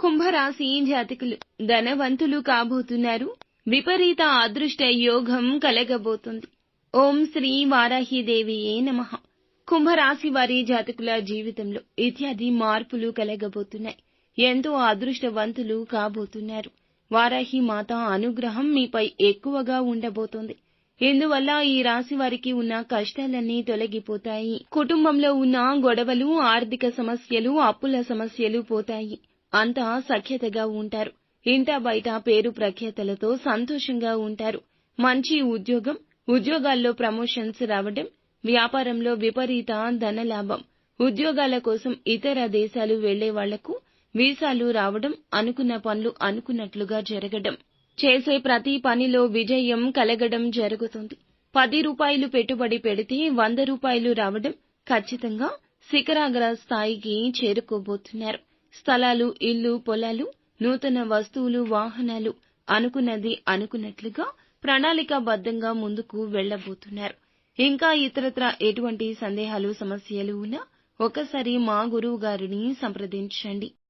కుంభరాశి జాతకులు ధనవంతులు కాబోతున్నారు. విపరీత అదృష్ట యోగం కలగబోతుంది. ఓం శ్రీ వారాహిదేవియే నమ. కుంభరాశి వారి జాతకుల జీవితంలో ఇత్యాది మార్పులు కలగబోతున్నాయి. ఎంతో అదృష్టవంతులు కాబోతున్నారు. వారాహి మాత అనుగ్రహం మీపై ఎక్కువగా ఉండబోతోంది. ఇందువల్ల ఈ రాశి వారికి ఉన్న కష్టాలన్నీ తొలగిపోతాయి. కుటుంబంలో ఉన్న గొడవలు ఆర్థిక సమస్యలు అప్పుల సమస్యలు పోతాయి. అంతా సఖ్యతగా ఉంటారు. ఇంత బయట పేరు ప్రఖ్యాతలతో సంతోషంగా ఉంటారు. మంచి ఉద్యోగం ఉద్యోగాల్లో ప్రమోషన్స్ రావడం వ్యాపారంలో విపరీత ధనలాభం. ఉద్యోగాల కోసం ఇతర దేశాలు వెళ్ళే వాళ్ళకు వీసాలు రావడం అనుకున్న పనులు అనుకున్నట్లుగా జరగడం. చేసే ప్రతి పనిలో విజయం కలగడం జరుగుతుంది. పది రూపాయలు పెట్టుబడి పెడితే వంద రూపాయలు రావడం ఖచ్చితంగా శిఖరాగ్ర స్థాయికి చేరుకోబోతున్నారు. స్థలాలు ఇల్లు పొలాలు నూతన వస్తువులు వాహనాలు అనుకున్నది అనుకున్నట్లుగా ప్రణాళికాబద్ధంగా ముందుకు వెళ్ళబోతున్నారు ఇంకా ఇతరత్ర ఎటువంటి సందేహాలు సమస్యలు ఉన్నా ఒకసారి మా గురువు గారిని సంప్రదించండి.